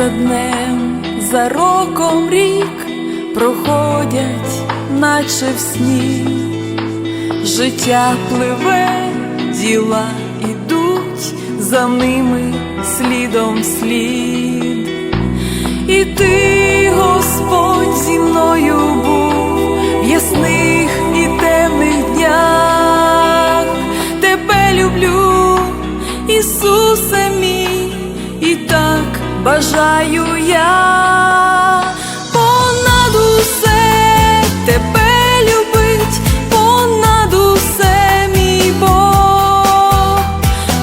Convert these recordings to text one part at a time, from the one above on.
за днем, за роком рік проходять, наче в сні, життя пливе, діла ідуть за ними слідом слід. І ти, Господь, зі мною був в ясних і темних днях, тебе люблю, Ісусе мій, і так бажаю я. Понад усе тебе любить, понад усе мій Бог,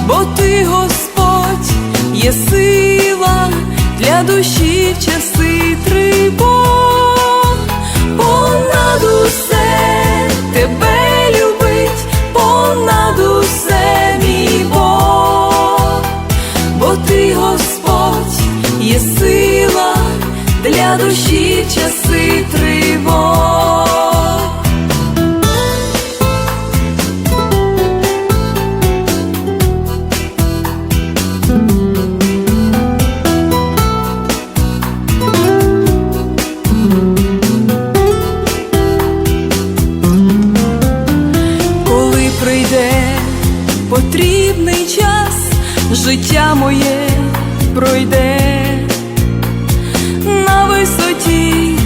бо ти, Господь, є сила для душі в часи душі часи тривог. коли прийде потрібний час, життя моє пройде висоті,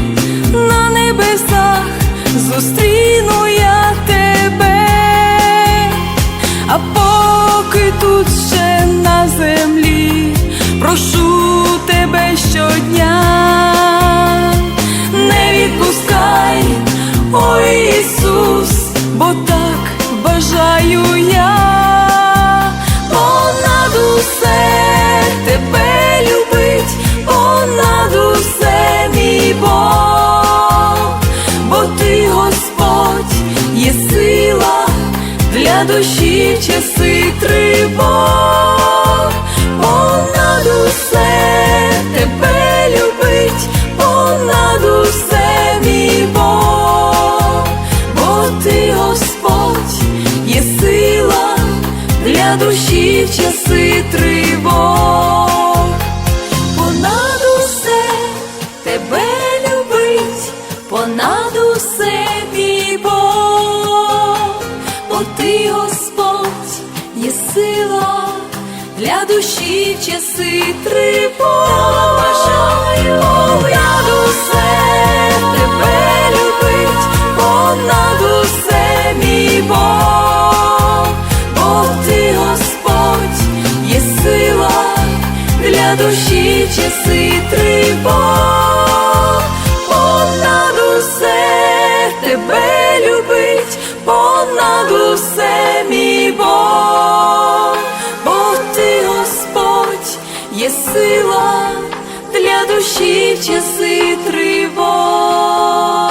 душі часи тривог, Господь, є сила для душі в часи тривог. Понад усе тебе любить, понад усе мій Бог, бо ти, Господь, є сила для душі в часи тривог, є сила для душі в часи тривог.